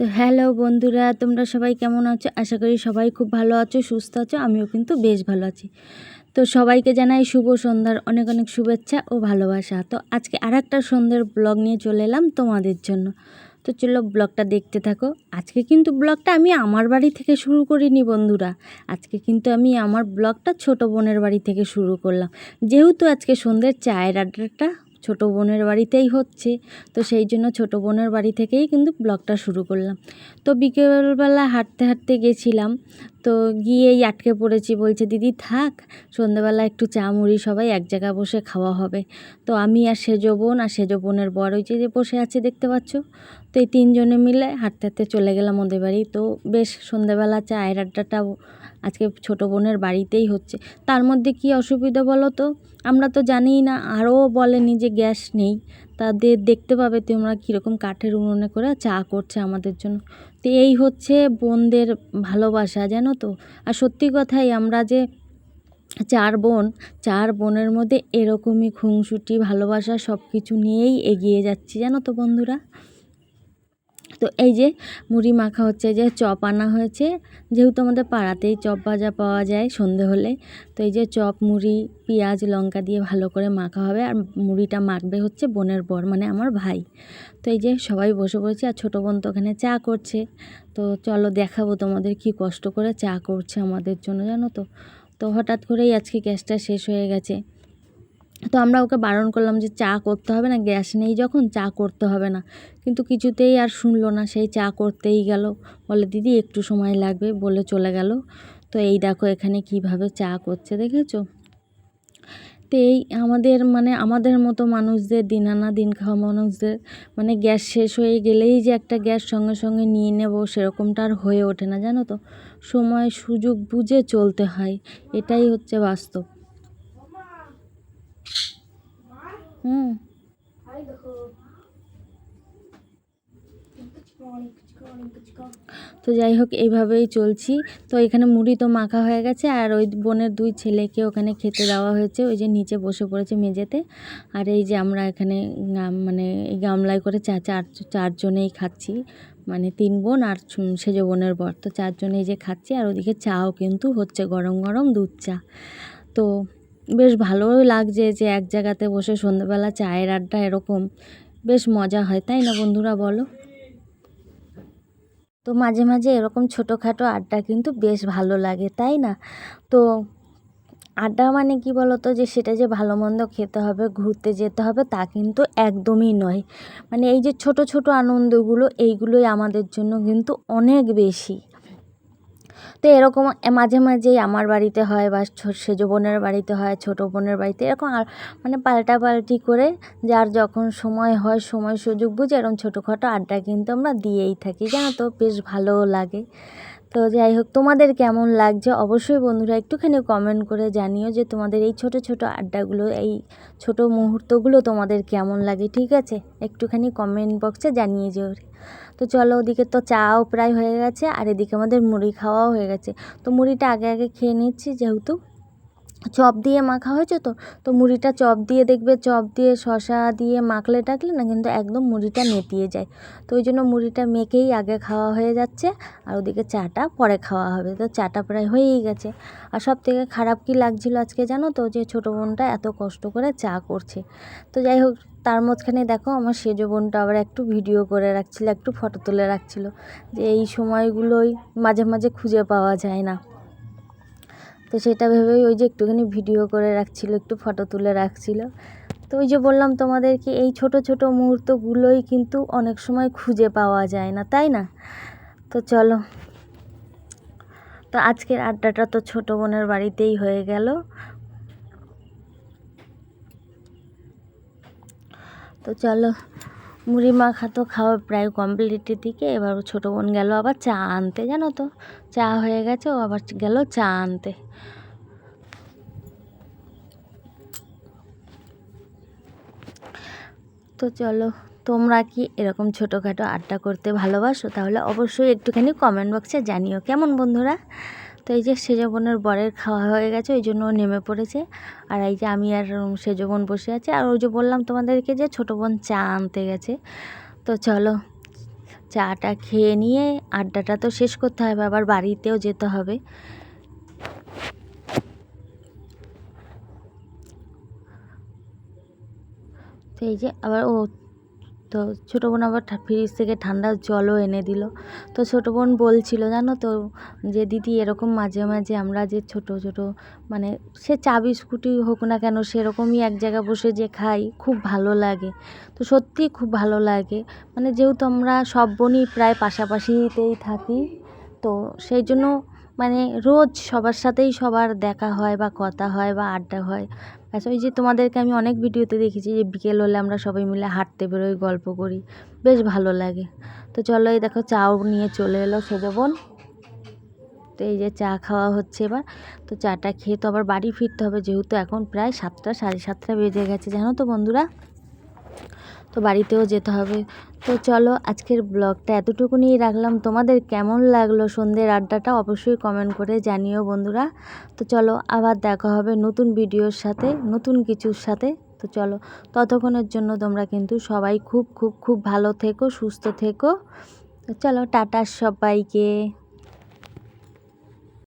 তো হ্যালো বন্ধুরা, তোমরা সবাই কেমন আছো? আশা করি সবাই খুব ভালো আছো, সুস্থ আছো, আমিও কিন্তু বেশ ভালো আছি। তো সবাইকে জানাই শুভ সন্ধ্যার অনেক অনেক শুভেচ্ছা ও ভালোবাসা। তো আজকে আর একটা সন্ধ্যের ব্লগ নিয়ে চলে এলাম তোমাদের জন্য। তো চলো ব্লগটা দেখতে থাকো। আজকে কিন্তু ব্লগটা আমি আমার বাড়ি থেকে শুরু করিনি বন্ধুরা। আজকে কিন্তু আমি আমার ব্লগটা ছোট বোনের বাড়ি থেকে শুরু করলাম। যেহেতু আজকে সন্ধ্যের চায়ের আড্ডাটা ছোট বোনের বাড়িতেই হচ্ছে। তো সেই জন্য ছোট বোনের বাড়ি থেকেই কিন্তু ব্লগটা শুরু করলাম। তো বিকেলবেলা হাঁটতে হাঁটতে গেছিলাম। তো গিয়েই আটকে পড়েছি, বলছে, দিদি, থাক সন্ধেবেলা একটু চা, মুড়ি সবাই এক জায়গায় বসে খাওয়া হবে। তো আমি আর সেজ বোন আর সেজ বোনের বড় ওই যে বসে আছে, দেখতে পাচ্ছ? তো এই তিনজনে মিলে হাঁটতে হাঁটতে চলে গেলাম ওদের বাড়ি। তো বেশ সন্ধেবেলা চায়ের আড্ডাটাও আজকে ছোট বোনের বাড়িতেই হচ্ছে। তার মধ্যে কি অসুবিধা বলো তো? আমরা তো জানিই না, আরও বলেনি যে গ্যাস নেই। তাদের দেখতে পাবে তোমরা কীরকম কাঠের উনুনে করে চা করছে আমাদের জন্য। তো এই হচ্ছে বোনদের ভালোবাসা, জানো তো? আর সত্যি কথাই আমরা যে চার বোন, চার বোনের মধ্যে এরকমই খুঁংসুটি ভালোবাসা সব কিছু নিয়েই এগিয়ে যাচ্ছি, জানো তো বন্ধুরা? তো এই যে মুড়ি মাখা হচ্ছে যে চপ আনা হয়েছে। যেহেতু আমাদের পাড়াতেই চপ ভাজা পাওয়া যায় সন্ধে হলে, তো এই যে চপ, মুড়ি, পেঁয়াজ, লঙ্কা দিয়ে ভালো করে মাখা হবে। আর মুড়িটা মাখবে হচ্ছে বোনের বর মানে আমার ভাই। তো এই যে সবাই বসে পড়েছে আর ছোটো বোন তো ওখানে চা করছে। তো চলো দেখাবো তোমাদের কি কষ্ট করে চা করছে আমাদের জন্য, জানো তো? তো হঠাৎ করেই আজকে গ্যাসটা শেষ হয়ে গেছে। তো আমরা ওকে বারণ করলাম যে চা করতে হবে না, গ্যাস নেই যখন, চা করতে হবে না। কিন্তু কিছুতেই আর শুনলো না, সেই চা করতেই গেল। বলে, দিদি, একটু সময় লাগবে। বলে চলে গেল। তো এই দেখো এখানে কীভাবে চা করছে, দেখেছ? তো এই আমাদের মানে আমাদের মতো মানুষদের দিন আনা দিন খাওয়া মানুষদের মানে গ্যাস শেষ হয়ে গেলেই যে একটা গ্যাস সঙ্গে সঙ্গে নিয়ে নেব, সেরকমটা আর হয়ে ওঠে না, জানো তো? সময়, সুযোগ বুঝে চলতে হয়। এটাই হচ্ছে বাস্তব। হুম। তো যাই হোক এইভাবেই চলছি। তো এখানে মুড়ি তো মাখা হয়ে গেছে আর ওই বোনের দুই ছেলেকে ওখানে খেতে দেওয়া হয়েছে। ওই যে নিচে বসে পড়েছে মেঝেতে। আর এই যে আমরা এখানে মানে এই গামলায় করে চা চার চারজনেই খাচ্ছি। মানে তিন বোন আর সেজ বোনের বর। তো চারজনেই যে খাচ্ছি আর ওদিকে চাও কিন্তু হচ্ছে গরম গরম দুধ চা। তো বেশ ভালোই লাগছে যে এক জায়গাতে বসে সন্ধ্যেবেলা চায়ের আড্ডা এরকম। বেশ মজা হয়, তাই না বন্ধুরা বলো? তো মাঝে মাঝে এরকম ছোটোখাটো আড্ডা কিন্তু বেশ ভালো লাগে, তাই না? তো আড্ডা মানে কি বলতো? যে সেটা যে ভালো মন্দ খেতে হবে, ঘুরতে যেতে হবে তা কিন্তু একদমই নয়। মানে এই যে ছোট ছোট আনন্দগুলো, এইগুলোই আমাদের জন্য কিন্তু অনেক বেশি। তো এরকম মাঝে মাঝেই আমার বাড়িতে হয় বা সেজ বোনের বাড়িতে হয়, ছোটো বোনের বাড়িতে এরকম আর মানে পাল্টা পাল্টি করে যার যখন সময় হয় সময় সুযোগ বুঝে এরকম ছোটোখাটো আড্ডা কিন্তু আমরা দিয়েই থাকি। জানো তো, বেশ ভালোও লাগে। তো যাই হোক, তোমাদের কেমন লাগছে? অবশ্যই বন্ধুরা একটুখানি কমেন্ট করে জানিও যে তোমাদের এই ছোট ছোট আড্ডাগুলো, এই ছোট মুহূর্তগুলো তোমাদের কেমন লাগে, ঠিক আছে? একটুখানি কমেন্ট বক্সে জানিয়ে যেও। তো চলো, ওদিকে তো চাও প্রায় হয়ে গেছে, আর এদিকে আমাদের মুড়ি খাওয়াও হয়ে গেছে। তো মুড়িটা আগে আগে খেয়ে নিচ্ছি যেহেতু। চপ দিয়ে মাখা হয়েছে তো তো মুড়িটা চপ দিয়ে দেখবে, চপ দিয়ে শশা দিয়ে মাখলে টাকলে না কিন্তু একদম মুড়িটা নেতিয়ে যায়। তো ওই জন্য মুড়িটা মেখেই আগে খাওয়া হয়ে যাচ্ছে আর ওদিকে চাটা পরে খাওয়া হবে। তো চাটা প্রায় হয়েই গেছে। আর সব থেকে খারাপ কি লাগছিল আজকে জানো তো? যে ছোটো বোনটা এত কষ্ট করে চা করছে। তো যাই হোক, তার মাঝখানে দেখো আমার সেজ বোনটা আবার একটু ভিডিও করে রাখছিল, একটু ফটো তুলে রাখছিল। যে এই সময়গুলোই মাঝে মাঝে খুঁজে পাওয়া যায় না। তো সেটা ভেবেই ওই যে একটুখানি ভিডিও করে রাখছিল, একটু ফটো তুলে রাখছিল। তো ওই যে বললাম তোমাদেরকে, এই ছোট ছোট মুহূর্তগুলোই কিন্তু অনেক সময় খুঁজে পাওয়া যায় না, তাই না? তো চলো। তো আজকের আড্ডাটা তো ছোটো বোনের বাড়িতেই হয়ে গেল। তো চলো মুড়ি মাখা তো খাওয়া প্রায় কমপ্লিটের দিকে। এবার ছোটো বোন গেল আবার চা আনতে, জানো তো? চা হয়ে গেছে, ও আবার গেল চা আনতে। তো চলো, তোমরা কি এরকম ছোটোখাটো আড্ডা করতে ভালোবাসো? তাহলে অবশ্যই একটুখানি কমেন্ট বক্সে জানিও। কেমন বন্ধুরা? তো এই যে সেজবনের বরের খাওয়া হয়ে গেছে, ওই জন্য নেমে পড়েছে। আর এই যে আমি আর সেজবন বসে আছে, আর ওই যে বললাম তোমাদেরকে যে ছোটো বোন চা আনতে গেছে। তো চলো, চাটা খেয়ে নিয়ে আড্ডাটা তো শেষ করতে হবে, আবার বাড়িতেও যেতে হবে। তো এই যে আবার ও তো ছোটো বোন আবার ফ্রিজ থেকে ঠান্ডা জলও এনে দিল। তো ছোটো বোন বলছিল, জানো তো যে দিদি এরকম মাঝে মাঝে আমরা যে ছোট ছোট মানে সে চা বিস্কুটই হোক না কেন সেরকমই এক জায়গায় বসে যে খাই, খুব ভালো লাগে। তো সত্যিই খুব ভালো লাগে। মানে যেহেতু আমরা সব বোনই প্রায় পাশাপাশিতেই থাকি, তো সেই জন্য মানে রোজ সবার সাথেই সবার দেখা হয় বা কথা হয় বা আড্ডা হয়। ব্যাস, ওই যে তোমাদেরকে আমি অনেক ভিডিওতে দেখেছি যে বিকেল হলে আমরা সবাই মিলে হাঁটতে বেরোই, গল্প করি। বেশ ভালো লাগে। তো চলো এই দেখো চাও নিয়ে চলে এলো সেজো বোন। তো এই যে চা খাওয়া হচ্ছে এবার। তো চাটা খেয়ে তো আবার বাড়ি ফিরতে হবে, যেহেতু এখন প্রায় সাতটা, সাড়ে সাতটা বেজে গেছে। জানো তো বন্ধুরা? তো বাড়িতেও যেতে হবে। তো চলো, আজকের ব্লগটা এতটুকু নিয়ে রাখলাম। তোমাদের কেমন লাগল সন্ধ্যের আড্ডাটা অবশ্যই কমেন্ট করে জানিও বন্ধুরা। তো চলো, আবার দেখা হবে নতুন ভিডিওর সাথে, নতুন কিছুর সাথে। তো চলো, ততক্ষণের জন্য তোমরা কিন্তু সবাই খুব খুব খুব ভালো থেকো, সুস্থ থেকো। চলো, টাটা সবাইকে।